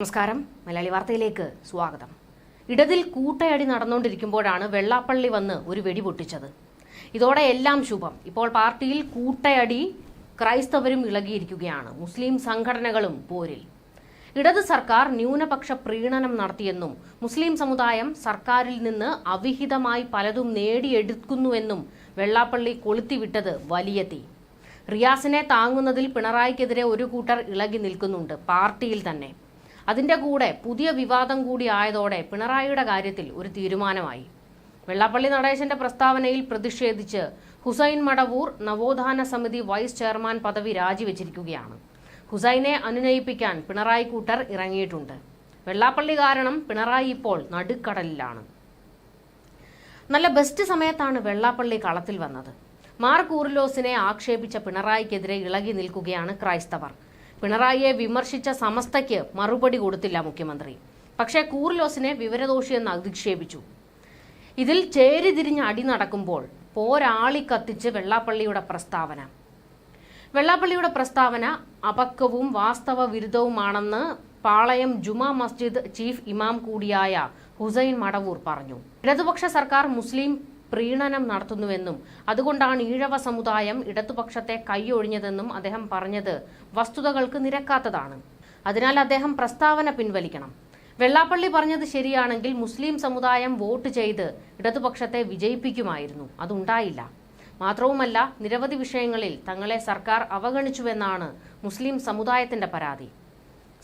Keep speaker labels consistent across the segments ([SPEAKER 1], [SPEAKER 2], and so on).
[SPEAKER 1] നമസ്കാരം. മലയാളി വാർത്തയിലേക്ക് സ്വാഗതം. ഇടതിൽ കൂട്ടയടി നടന്നുകൊണ്ടിരിക്കുമ്പോഴാണ് വെള്ളാപ്പള്ളി വന്ന് ഒരു വെടി പൊട്ടിച്ചത്. ഇതോടെ എല്ലാം ശുഭം. ഇപ്പോൾ പാർട്ടിയിൽ കൂട്ടയടി ക്രൈസ്തവരും ഇളകിയിരിക്കുകയാണ്. മുസ്ലിം സംഘടനകളും പോരിൽ. ഇടത് സർക്കാർ ന്യൂനപക്ഷ പ്രീണനം നടത്തിയെന്നും മുസ്ലിം സമുദായം സർക്കാരിൽ നിന്ന് അവിഹിതമായി പലതും നേടിയെടുക്കുന്നുവെന്നും വെള്ളാപ്പള്ളി കൊളുത്തിവിട്ടത് വലിയ തീ. റിയാസിനെ താങ്ങുന്നതിൽ പിണറായിക്കെതിരെ ഒരു കൂട്ടർ ഇളകി നിൽക്കുന്നുണ്ട് പാർട്ടിയിൽ തന്നെ. അതിന്റെ കൂടെ പുതിയ വിവാദം കൂടി ആയതോടെ പിണറായിയുടെ കാര്യത്തിൽ ഒരു തീരുമാനമായി. വെള്ളാപ്പള്ളി നടേശന്റെ പ്രസ്താവനയിൽ പ്രതിഷേധിച്ച് ഹുസൈൻ മടവൂർ നവോത്ഥാന സമിതി വൈസ് ചെയർമാൻ പദവി രാജിവെച്ചിരിക്കുകയാണ്. ഹുസൈനെ അനുനയിപ്പിക്കാൻ പിണറായി കൂട്ടർ ഇറങ്ങിയിട്ടുണ്ട്. വെള്ളാപ്പള്ളി കാരണം പിണറായി ഇപ്പോൾ നടുക്കടലിലാണ്. നല്ല ബെസ്റ്റ് സമയത്താണ് വെള്ളാപ്പള്ളി കളത്തിൽ വന്നത്. മാർ കൂറിലോസിനെ ആക്ഷേപിച്ച പിണറായിക്കെതിരെ ഇളകി നിൽക്കുകയാണ് ക്രൈസ്തവർ. പിണറായിയെ വിമർശിച്ച സമസ്തയ്ക്ക് മറുപടി കൊടുത്തില്ല മുഖ്യമന്ത്രി. പക്ഷേ കൂറിലോസിനെ വിവരദോഷിയെന്ന് അധിക്ഷേപിച്ചു. ഇതിൽ ചേരിതിരിഞ്ഞ് അടി നടക്കുമ്പോൾ പോരാളി കത്തിച്ച് വെള്ളാപ്പള്ളിയുടെ പ്രസ്താവന. വെള്ളാപ്പള്ളിയുടെ പ്രസ്താവന അപക്വവും വാസ്തവ വിരുദ്ധവുമാണെന്ന് പാളയം ജുമാ മസ്ജിദ് ചീഫ് ഇമാം കൂടിയായ ഹുസൈൻ മടവൂർ പറഞ്ഞു. ഇടതുപക്ഷ സർക്കാർ മുസ്ലിം പ്രീണനം നടത്തുന്നുവെന്നും അതുകൊണ്ടാണ് ഈഴവ സമുദായം ഇടതുപക്ഷത്തെ കൈയൊഴിഞ്ഞതെന്നും അദ്ദേഹം പറഞ്ഞത്. വസ്തുതകൾക്ക് നിരക്കാത്തതാണ്. അതിനാൽ അദ്ദേഹം പ്രസ്താവന പിൻവലിക്കണം. വെള്ളാപ്പള്ളി പറഞ്ഞത് ശരിയാണെങ്കിൽ മുസ്ലിം സമുദായം വോട്ട് ചെയ്ത് ഇടതുപക്ഷത്തെ വിജയിപ്പിക്കുമായിരുന്നു. അതുണ്ടായില്ല. മാത്രവുമല്ല നിരവധി വിഷയങ്ങളിൽ തങ്ങളെ സർക്കാർ അവഗണിച്ചുവെന്നാണ് മുസ്ലിം സമുദായത്തിന്റെ പരാതി.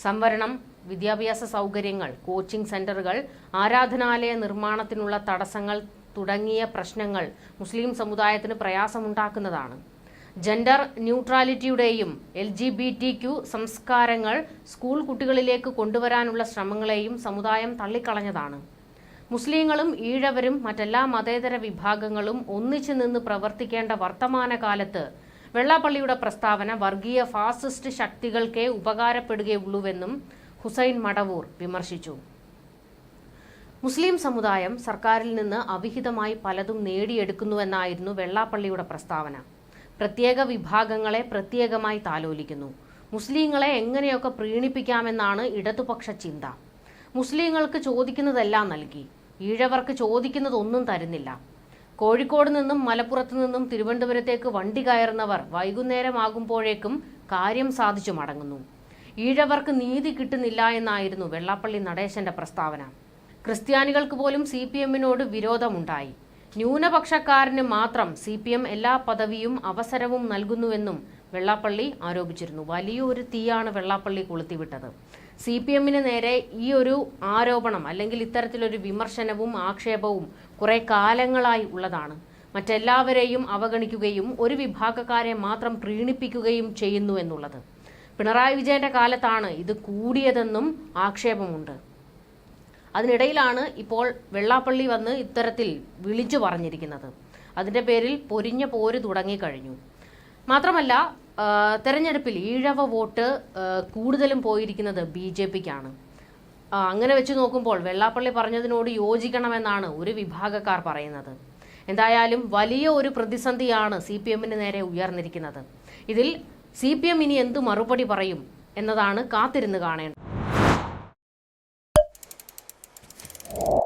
[SPEAKER 1] സംവരണം വിദ്യാഭ്യാസ സൗകര്യങ്ങൾ കോച്ചിംഗ് സെന്ററുകൾ ആരാധനാലയ നിർമ്മാണത്തിനുള്ള തടസ്സങ്ങൾ തുടങ്ങിയ പ്രശ്നങ്ങൾ മുസ്ലിം സമുദായത്തിന് പ്രയാസമുണ്ടാക്കുന്നതാണ്. Gender ന്യൂട്രാലിറ്റിയുടെയും L G B T Q സംസ്കാരങ്ങൾ സ്കൂൾ കുട്ടികളിലേക്ക് കൊണ്ടുവരാനുള്ള ശ്രമങ്ങളെയും സമുദായം തള്ളിക്കളഞ്ഞതാണ്. മുസ്ലിങ്ങളും ഈഴവരും മറ്റെല്ലാ മതേതര വിഭാഗങ്ങളും ഒന്നിച്ചു നിന്ന് പ്രവർത്തിക്കേണ്ട വർത്തമാനകാലത്ത് വെള്ളാപ്പള്ളിയുടെ പ്രസ്താവന വർഗീയ ഫാസിസ്റ്റ് ശക്തികൾക്കേ ഉപകാരപ്പെടുകയുള്ളൂവെന്നും ഹുസൈൻ മടവൂർ വിമർശിച്ചു. മുസ്ലിം സമുദായം സർക്കാരിൽ നിന്ന് അവിഹിതമായി പലതും നേടിയെടുക്കുന്നുവെന്നായിരുന്നു വെള്ളാപ്പള്ളിയുടെ പ്രസ്താവന. പ്രത്യേക വിഭാഗങ്ങളെ പ്രത്യേകമായി താലോലിക്കുന്നു. മുസ്ലിങ്ങളെ എങ്ങനെയൊക്കെ പ്രീണിപ്പിക്കാമെന്നാണ് ഇടതുപക്ഷ ചിന്ത. മുസ്ലിങ്ങൾക്ക് ചോദിക്കുന്നതെല്ലാം നൽകി. ഈഴവർക്ക് ചോദിക്കുന്നതൊന്നും തരുന്നില്ല. കോഴിക്കോട് നിന്നും മലപ്പുറത്തു നിന്നും തിരുവനന്തപുരത്തേക്ക് വണ്ടി കയറുന്നവർ വൈകുന്നേരമാകുമ്പോഴേക്കും കാര്യം സാധിച്ചു മടങ്ങുന്നു. ഈഴവർക്ക് നീതി കിട്ടുന്നില്ല എന്നായിരുന്നു വെള്ളാപ്പള്ളി നടേശന്റെ പ്രസ്താവന. ക്രിസ്ത്യാനികൾക്ക് പോലും സി പി എമ്മിനോട് വിരോധമുണ്ടായി. ന്യൂനപക്ഷക്കാരന് മാത്രം സി പി എം എല്ലാ പദവിയും അവസരവും നൽകുന്നുവെന്നും വെള്ളാപ്പള്ളി ആരോപിച്ചിരുന്നു. വലിയൊരു തീയാണ് വെള്ളാപ്പള്ളി കൊളുത്തിവിട്ടത്. സി പി എമ്മിന് നേരെ ഈ ഒരു ആരോപണം അല്ലെങ്കിൽ ഇത്തരത്തിലൊരു വിമർശനവും ആക്ഷേപവും കുറെ കാലങ്ങളായി ഉള്ളതാണ്. മറ്റെല്ലാവരെയും അവഗണിക്കുകയും ഒരു വിഭാഗക്കാരെ മാത്രം പ്രീണിപ്പിക്കുകയും ചെയ്യുന്നു എന്നുള്ളത്. പിണറായി വിജയന്റെ കാലത്താണ് ഇത് കൂടിയതെന്നും ആക്ഷേപമുണ്ട്. അതിനിടയിലാണ് ഇപ്പോൾ വെള്ളാപ്പള്ളി വന്ന് ഇത്തരത്തിൽ വിളിച്ചു പറഞ്ഞിരിക്കുന്നത്. അതിന്റെ പേരിൽ പൊരിഞ്ഞ പോര് തുടങ്ങിക്കഴിഞ്ഞു. മാത്രമല്ല തെരഞ്ഞെടുപ്പിൽ ഈഴവ വോട്ട് കൂടുതലും പോയിരിക്കുന്നത് ബി ജെ പിക്കാണ്. അങ്ങനെ വെച്ച് നോക്കുമ്പോൾ വെള്ളാപ്പള്ളി പറഞ്ഞതിനോട് യോജിക്കണമെന്നാണ് ഒരു വിഭാഗക്കാർ പറയുന്നത്. എന്തായാലും വലിയ ഒരു പ്രതിസന്ധിയാണ് സി പി എമ്മിന് നേരെ ഉയർന്നിരിക്കുന്നത്. ഇതിൽ സി പി എം ഇനി എന്ത് മറുപടി പറയും എന്നതാണ് കാത്തിരുന്ന് കാണേണ്ടത്. Oh.